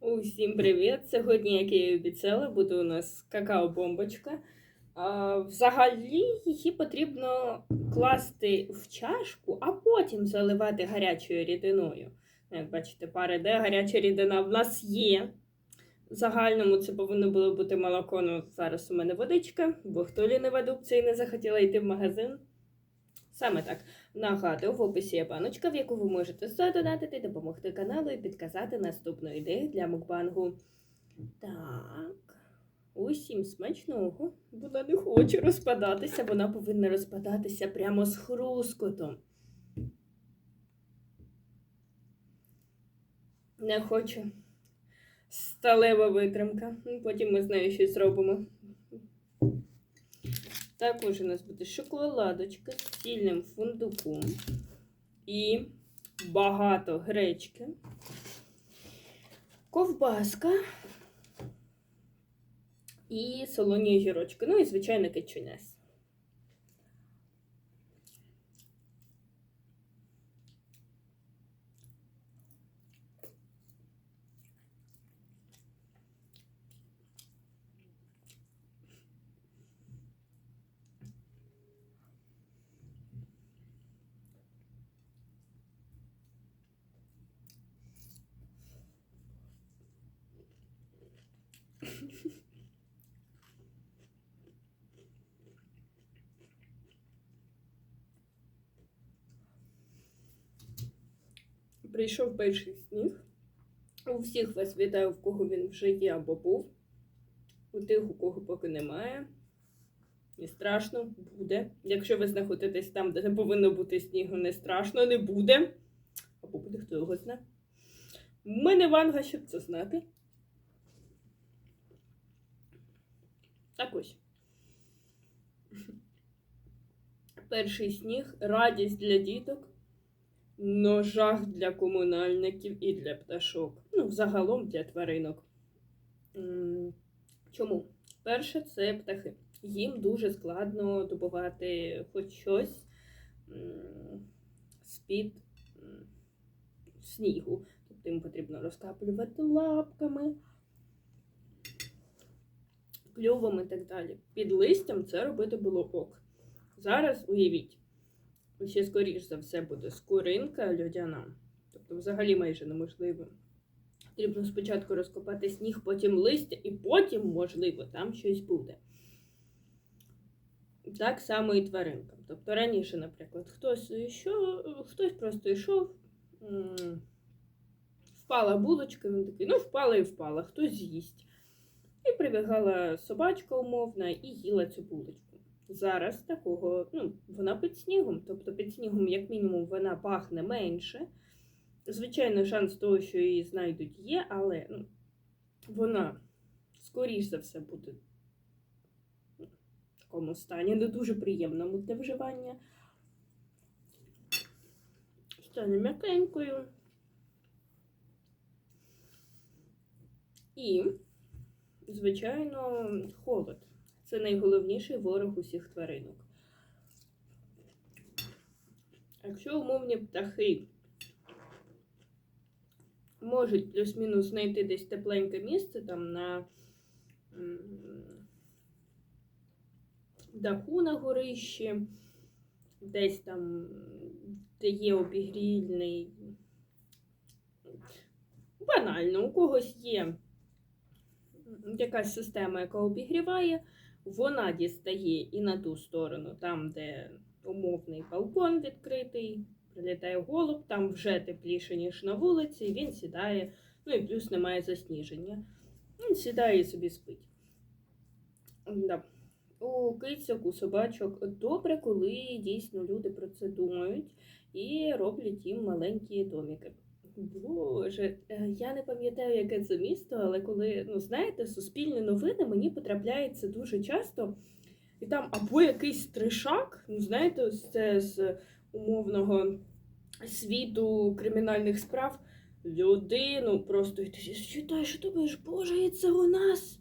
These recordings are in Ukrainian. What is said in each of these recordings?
Усім привіт! Сьогодні, як я і обіцяла, буде у нас какао-бомбочка. Взагалі її потрібно класти в чашку, а потім заливати гарячою рідиною. Як бачите, пара йде, гаряча рідина в нас є. В загальному це повинно було бути молоко, ну зараз у мене водичка, бо хто лінива дубця і не захотіла йти в магазин. Саме так. Нагадую, в описі є баночка, в яку ви можете задонатити, допомогти каналу і підказати наступну ідею для мукбангу. Так. Усім смачного. Вона не хоче розпадатися, вона повинна розпадатися прямо з хрускотом. Не хоче. Сталева витримка. Потім ми з нею щось зробимо. Також у нас буде шоколадочка з цільним фундуком і багато гречки, ковбаска і солоні огірочки. Ну і, звичайно, кетчунес. Прийшов перший сніг. У всіх вас вітаю, в кого він вже є або був. У тих, у кого поки немає. Не страшно, буде. Якщо ви знаходитесь там, де не повинно бути снігу, не страшно, не буде. Або буде, хто його знає. Ми не ванга, щоб це знати. Так ось. Перший сніг, радість для діток, но жах для комунальників і для пташок. Ну, загалом для тваринок. Чому? Перше, це птахи. Їм дуже складно добувати хоч щось з-під снігу. Тобто їм потрібно розкаплювати лапками, клювом і так далі. Під листям це робити було ок. Зараз уявіть, ще скоріш за все буде скоринка льодяна. Тобто, взагалі майже неможливо. Потрібно спочатку розкопати сніг, потім листя, і потім, можливо, там щось буде. Так само і тваринкам. Тобто раніше, наприклад, хтось йшов, хтось просто йшов, впала булочка, він такий, ну впала і впала, хтось з'їсть. І прибігала собачка умовна і їла цю булочку. Зараз такого, ну, вона під снігом, тобто під снігом, як мінімум, вона пахне менше. Звичайно, шанс того, що її знайдуть, є, але ну, вона, скоріш за все, буде в такому стані, не дуже приємному для вживання. Стане м'якенькою. І, звичайно, холод. Це найголовніший ворог усіх тваринок. Якщо умовні птахи можуть плюс-мінус знайти десь тепленьке місце там на даху на горищі, десь там, де є обігрільний. Банально, у когось є якась система, яка обігріває, вона дістає і на ту сторону, там, де умовний балкон відкритий, прилітає голуб, там вже тепліше, ніж на вулиці, і він сідає, ну і плюс немає засніження. Він сідає і собі спить. Да. У кицьок, у собачок добре, коли дійсно люди про це думають і роблять їм маленькі доміки. Боже, е, я не пам'ятаю, яке це місто, але коли, ну знаєте, суспільні новини мені потрапляється дуже часто, і там або якийсь тришак, ну знаєте, це з умовного світу кримінальних справ, людину просто і ти читаєш, що думаєш, боже, і це у нас.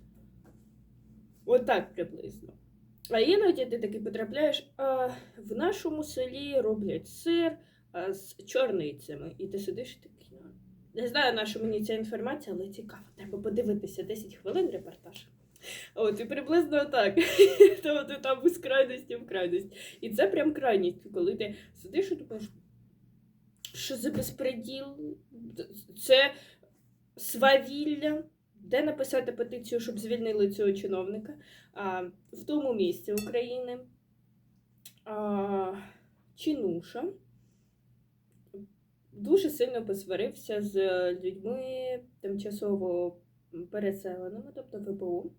Отак приблизно. А іноді ти таки потрапляєш, а в нашому селі роблять сир з чорницями. І ти сидиш і такий, ну, Не знаю, на що мені ця інформація, але цікаво. Треба подивитися 10 хвилин репортаж. От, і приблизно так. Тобто там з крайності в крайність. І це прям крайність, коли ти сидиш і думаєш, що за безпреділ? Це свавілля. Де написати петицію, щоб звільнили цього чиновника? А, в тому місці України а, Чинуша дуже сильно посварився з людьми тимчасово переселеними, тобто ВПО.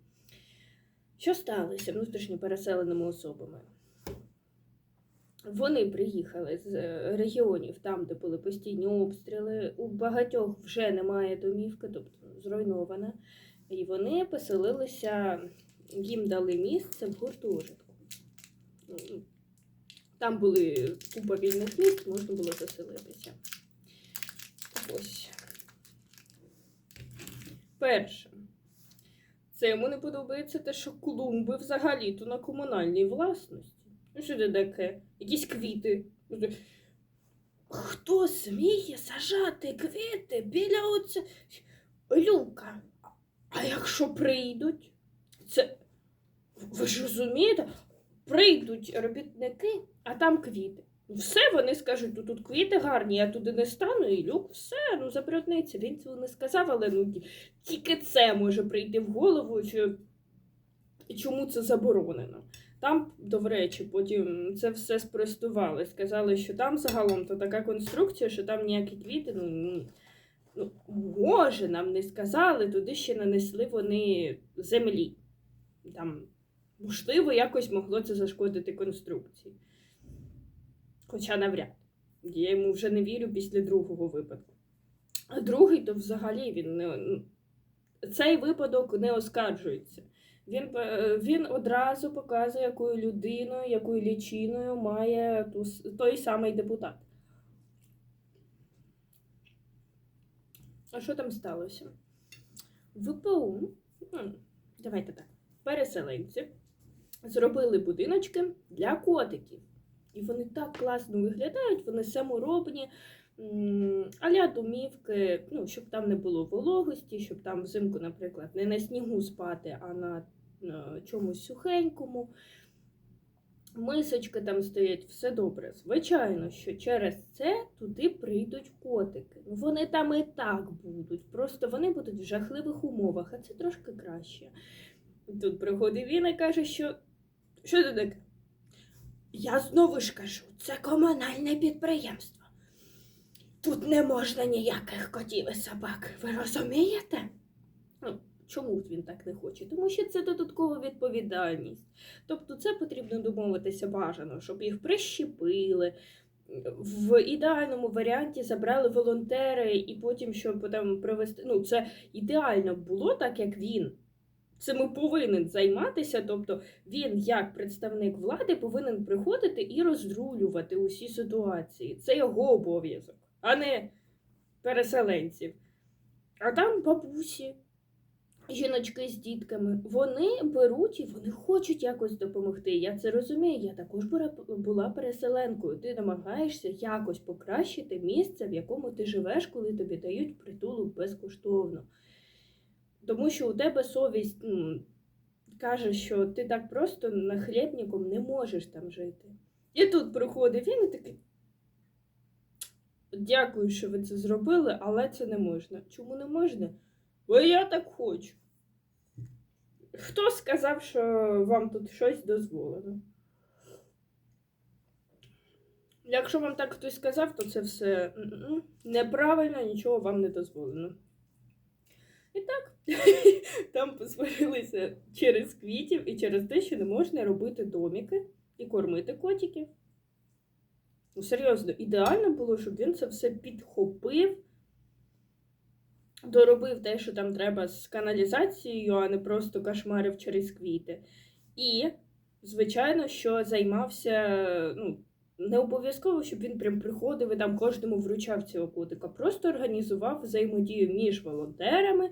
Що сталося внутрішньо переселеними особами? Вони приїхали з регіонів, там, де були постійні обстріли. У багатьох вже немає домівки, тобто зруйнована. І вони поселилися, їм дали місце в гуртожитку. Там були купа вільних місць, можна було заселитися. Ось. Перше. Це йому не подобається те, що клумби взагалі-то на комунальній власності. Ну, що це таке? Якісь квіти. Хто сміє сажати квіти біля оце люка? А якщо прийдуть, це ви ж розумієте? Прийдуть робітники, а там квіти. Все вони скажуть, ну тут квіти гарні, я туди не стану, і люк, все, ну забрудниться. Він цього не сказав, але ну тільки це може прийти в голову, що чому це заборонено. Там, до речі, потім це все спростували. Сказали, що там загалом то така конструкція, що там ніякі квіти, ну, ну, може, нам не сказали, туди ще нанесли вони землі. Там, можливо, якось могло це зашкодити конструкції. Хоча навряд. Я йому вже не вірю після другого випадку. А другий, то взагалі він не. Цей випадок не оскаржується. Він, е, він одразу показує, якою людиною, якою лічиною має ту, той самий депутат. А що там сталося? ВПУ, ну, давайте так, переселенці зробили будиночки для котиків. І вони так класно виглядають, вони саморобні, аля домівки, ну, щоб там не було вологості, щоб там взимку, наприклад, не на снігу спати, а на, чомусь сухенькому. Мисочки там стоять, все добре. Звичайно, що через це туди прийдуть котики. Ну, Вони там і так будуть. Просто вони будуть в жахливих умовах, а це трошки краще. Тут приходить він і каже, що. Що це таке? Я знову ж кажу, це комунальне підприємство. Тут не можна ніяких котів і собак. Ви розумієте? Ну, чому він так не хоче? Тому що це додаткова відповідальність. Тобто, це потрібно домовитися бажано, щоб їх прищепили. В ідеальному варіанті забрали волонтери, і потім, щоб там привести. Ну, це ідеально було так, як він. Цим повинен займатися. Тобто він, як представник влади, повинен приходити і розрулювати усі ситуації. Це його обов'язок, а не переселенців. А там бабусі, жіночки з дітками, вони беруть і вони хочуть якось допомогти. Я це розумію. Я також була- переселенкою. Ти намагаєшся якось покращити місце, в якому ти живеш, коли тобі дають притулок безкоштовно. Тому що у тебе совість м, каже, що ти так просто нахлєбником не можеш там жити. І тут приходить він і такий. Дякую, що ви це зробили, але це не можна. Чому не можна? Бо я так хочу. Хто сказав, що вам тут щось дозволено? Якщо вам так хтось сказав, то це все неправильно, нічого вам не дозволено. І так, там посварилися через квітів і через те, що не можна робити доміки і кормити котиків. Ну, серйозно, ідеально було, щоб він це все підхопив, доробив те, що там треба з каналізацією, а не просто кошмарив через квіти. І, звичайно, що займався, ну, не обов'язково, щоб він прям приходив і там кожному вручав цього котика. Просто організував взаємодію між волонтерами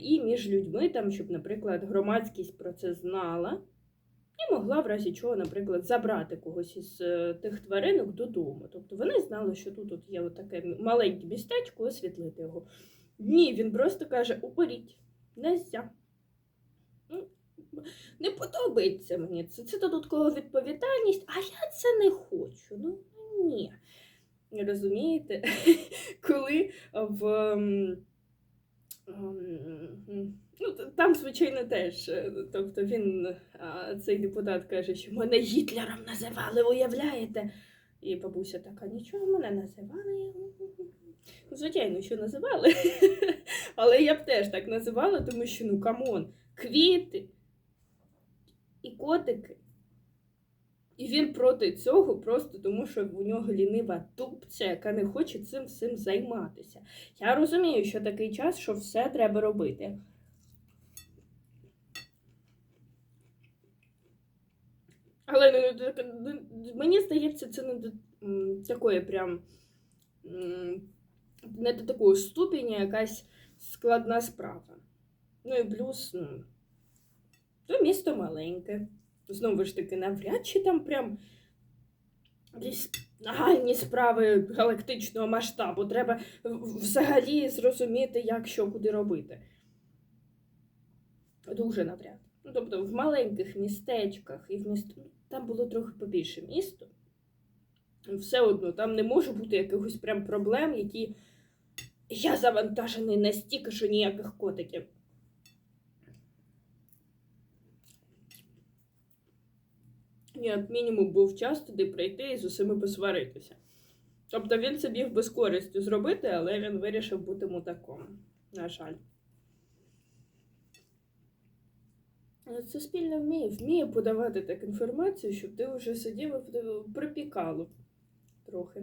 і між людьми, там, щоб, наприклад, громадськість про це знала. і могла в разі чого, наприклад, забрати когось із е, тих тваринок додому. Тобто вони знали, що тут от є таке маленьке містечко, освітлити його. Ні, він просто каже: уберіть, нельзя. Ну, Не подобається мені це. Це додаткова відповідальність, а я це не хочу. Ну ні. Розумієте, коли в. М, м, Ну, там, звичайно, теж. е, Тобто він, цей депутат каже, що мене Гітлером називали, уявляєте? І бабуся така, нічого мене називали. Ну, Звичайно, що називали. Але я б теж так називала, тому що, ну, камон, квіти і котики. І він проти цього просто тому, що у нього лінива тупця, яка не хоче цим всім займатися. Я розумію, що такий час, що все треба робити. Але ну, ну, мені здається, це не до такої прям не до такого ступеня якась складна справа. Ну і плюс, ну, то місто маленьке. Знову ж таки, навряд чи там прям якісь нагальні справи галактичного масштабу. Треба взагалі зрозуміти, як що куди робити. Дуже навряд. Ну, тобто в маленьких містечках і в міст... там було трохи побільше місто. Все одно, там не може бути якихось прям проблем, які я завантажений настільки, що ніяких котиків. Як мінімум був час туди прийти і з усіми посваритися. Тобто він це міг би з користю зробити, але він вирішив бути мутаком. На жаль. Суспільне вміє, вміє подавати так інформацію, щоб ти вже сидів і припікало трохи.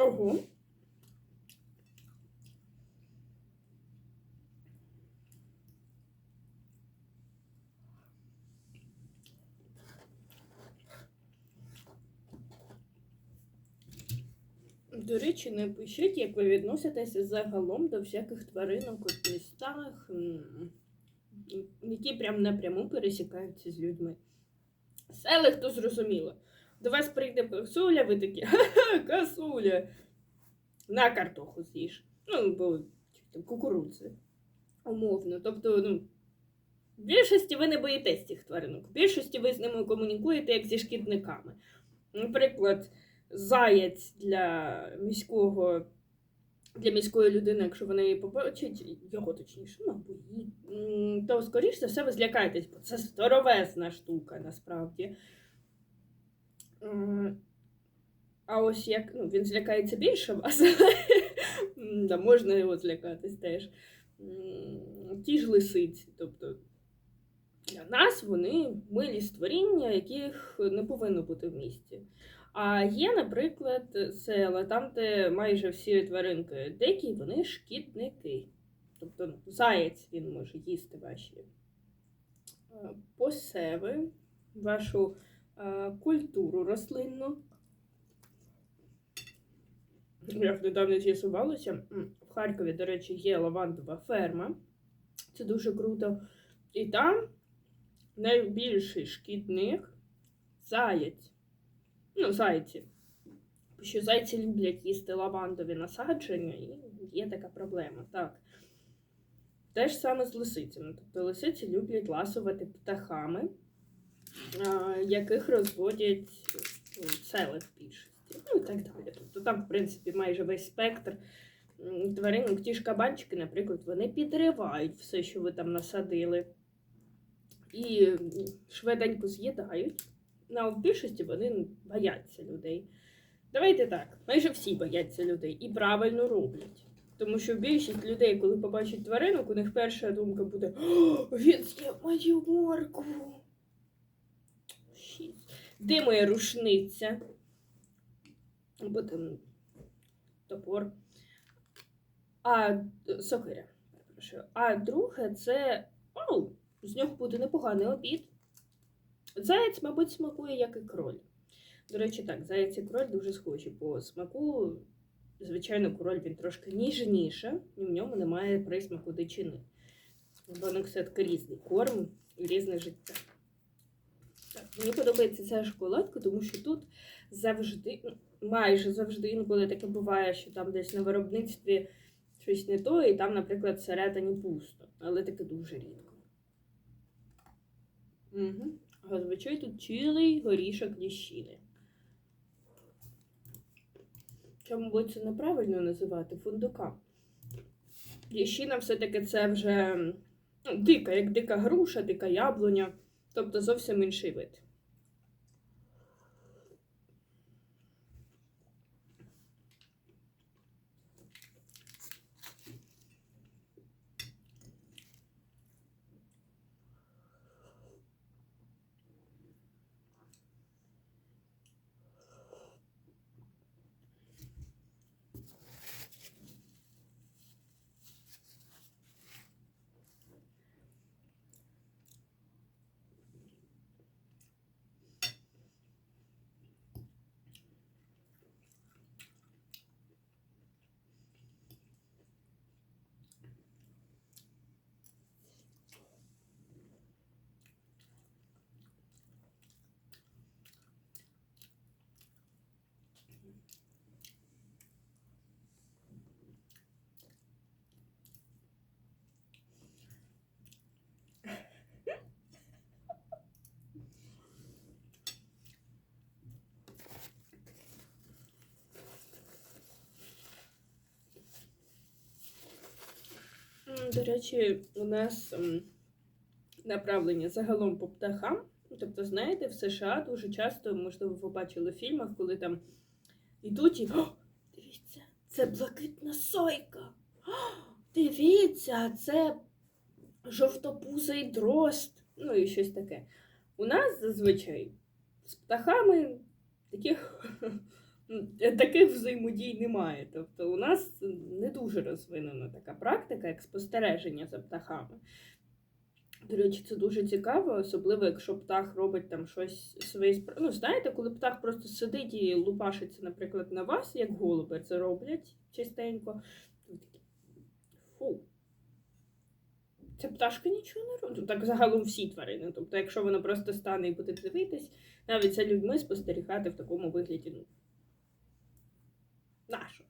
Ого. До речі, не пишіть, як ви відноситеся загалом до всяких тваринок у містах, які прям напряму пересікаються з людьми. Селих то зрозуміло. До вас прийде косуля, ви такі, ха-ха, косуля. На картоху з'їж. Ну, бо там кукурудзи. Умовно. Тобто, ну, в більшості ви не боїтесь цих тваринок. В більшості ви з ними комунікуєте як зі шкідниками. Наприклад, заяць для міського. Для міської людини, якщо вона її побачить, його точніше, ну або її, м, то скоріш за все ви злякаєтесь, бо це здоровезна штука насправді. А ось як ну, він злякається більше вас, да, можна його злякатись теж. Ті ж лисиці. Тобто для нас вони милі створіння, яких не повинно бути в місті. А є, наприклад, села, там, де майже всі тваринки дикі, вони шкідники. Тобто ну, заєць він може їсти ваші е, посеви, вашу культуру рослинну. Як недавно з'ясувалося, в Харкові, до речі, є лавандова ферма. Це дуже круто. І там найбільший шкідник заєць. Ну, зайці. Що зайці люблять їсти лавандові насадження, і є така проблема. Так. Те ж саме з лисицями. Тобто лисиці люблять ласувати птахами, яких розводять ну, в більшості. ну і так далі. Тобто там, в принципі, майже весь спектр тваринок. Ті ж кабанчики, наприклад, вони підривають все, що ви там насадили, і швиденько з'їдають. На в більшості вони бояться людей. Давайте так, майже всі бояться людей і правильно роблять. Тому що більшість людей, коли побачать тваринок, у них перша думка буде: О, він з'їв мою моркву. Де моя рушниця? Або там топор. А сокиря. А друге, це о, з нього буде непоганий обід. Заєць, мабуть, смакує, як і кроль. До речі, так, заєць і кроль дуже схожі по смаку. Звичайно, король він трошки ніжніше, і в ньому немає присмаку дичини. У все-таки різний корм і різне життя. Мені подобається ця шоколадка, тому що тут завжди, ну, майже завжди, інколи таке буває, що там десь на виробництві щось не то, і там, наприклад, всередині пусто. Але таке дуже рідко. Угу. Зазвичай тут цілий горішок ліщини. Чому мабуть, це неправильно називати фундука? Ліщина все-таки це вже ну, дика, як дика груша, дика яблуня, тобто зовсім інший вид. До речі, у нас направлення загалом по птахам. Тобто, знаєте, в США дуже часто, можливо, ви бачили в фільмах, коли там йдуть і О, дивіться, це блакитна сойка. О, дивіться, це жовтопузий дрозд. Ну і щось таке. У нас зазвичай з птахами таких, таких взаємодій немає. Тобто у нас не дуже розвинена така практика, як спостереження за птахами. До речі, це дуже цікаво, особливо якщо птах робить там щось справи. Ну, знаєте, коли птах просто сидить і лупашиться, наприклад, на вас, як голуби це роблять частенько. Фу. Ця пташка нічого не робить. Ну, Так загалом всі тварини. Тобто, якщо вона просто стане і буде дивитись, навіть за людьми спостерігати в такому вигляді. ну, Нащо?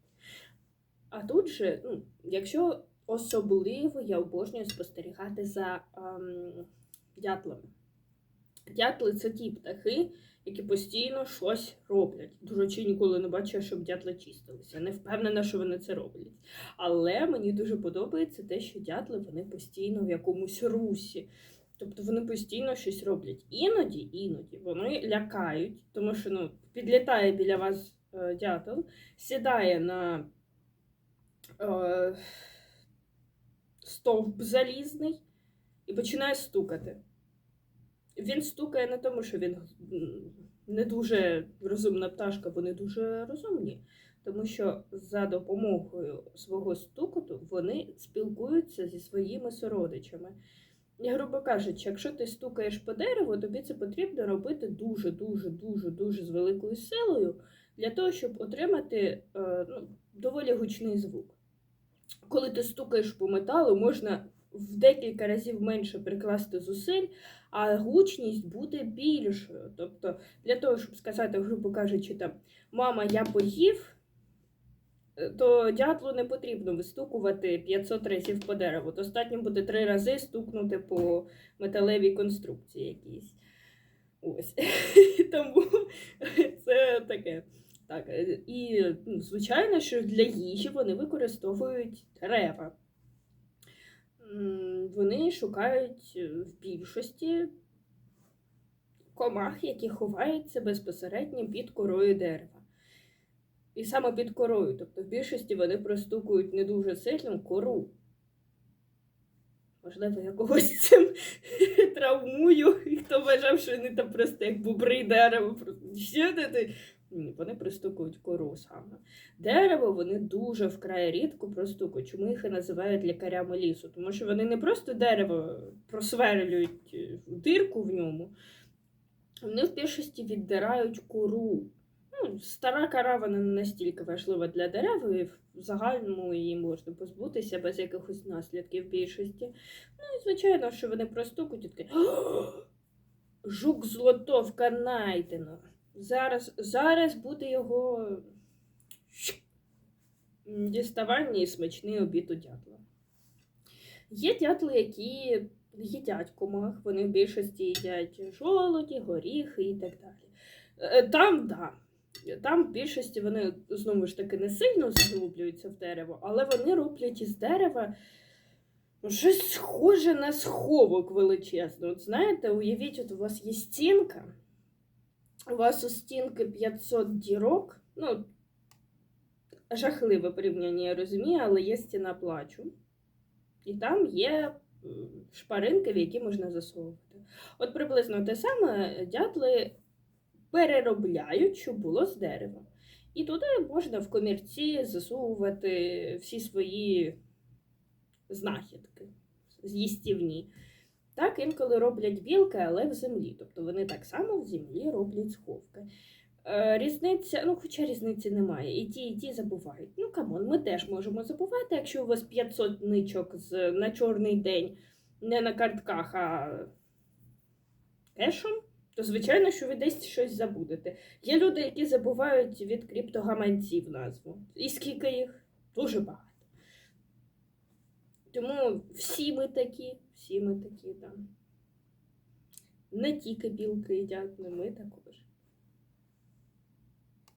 А тут же, ну, якщо особливо я обожнюю спостерігати за ем, дятлами. Дятли це ті птахи, які постійно щось роблять. До речі, ніколи не бачила, щоб дятли чистилися. Не впевнена, що вони це роблять. Але мені дуже подобається те, що дятли вони постійно в якомусь русі. Тобто вони постійно щось роблять. Іноді, іноді вони лякають, тому що ну, підлітає біля вас е, дятел, сідає на е, стовп залізний і починає стукати. Він стукає не тому, що він не дуже розумна пташка, бо не дуже розумні, тому що за допомогою свого стукоту вони спілкуються зі своїми сородичами. І, грубо кажучи, якщо ти стукаєш по дереву, тобі це потрібно робити дуже, дуже, дуже, дуже з великою силою для того, щоб отримати е, ну, доволі гучний звук. Коли ти стукаєш по металу, можна в декілька разів менше прикласти зусиль, а гучність буде більшою. Тобто, для того, щоб сказати, грубо кажучи, там мама, я поїв, е, то дятлу не потрібно вистукувати 500 разів по дереву. Достатньо буде три рази стукнути по металевій конструкції якійсь. Ось. Тому це таке. Так, е, і ну, звичайно, що для їжі вони використовують дерева. Вони шукають е, в більшості комах, які ховаються безпосередньо під корою дерева. І саме під корою, тобто в більшості вони простукують не дуже сильно кору. Можливо, я когось цим травмую, хто вважав, що вони там просто як бобри дерево. Просто що ти? Вони пристукують кору саме. Дерево вони дуже вкрай рідко простукують. Чому їх і називають лікарями лісу? Тому що вони не просто дерево просверлюють е, дирку в ньому, вони в більшості віддирають кору. Ну, стара кора вона не настільки важлива для дерев, і в загальному її можна позбутися без якихось наслідків в більшості. Ну і звичайно, що вони простукують і такі. Жук злотовка найдено. Зараз, зараз буде його діставання і смачний обід у дятла. Є дятли, які їдять комах, вони в більшості їдять жолоді, горіхи і так далі. Е, Там, да. Там в більшості вони знову ж таки не сильно заглублюються в дерево, але вони роблять із дерева щось схоже на сховок величезний. От знаєте, уявіть, от у вас є стінка, у вас у стінки 500 дірок, ну, жахливе порівняння, я розумію, але є стіна плачу. І там є шпаринки, в які можна засовувати. От приблизно те саме дятли переробляють, що було з дерева. І туди можна в комірці засовувати всі свої знахідки з'їстівні. Так інколи роблять білки, але в землі. Тобто вони так само в землі роблять сховки. Е, Різниця, ну хоча різниці немає, і ті, і ті забувають. Ну камон, ми теж можемо забувати, якщо у вас 500 ничок з, на чорний день не на картках, а кешом, то звичайно, що ви десь щось забудете. Є люди, які забувають від криптогаманців назву. І скільки їх? Дуже багато. Тому всі ми такі, всі ми такі, там. Не тільки білки їдять, але ми також.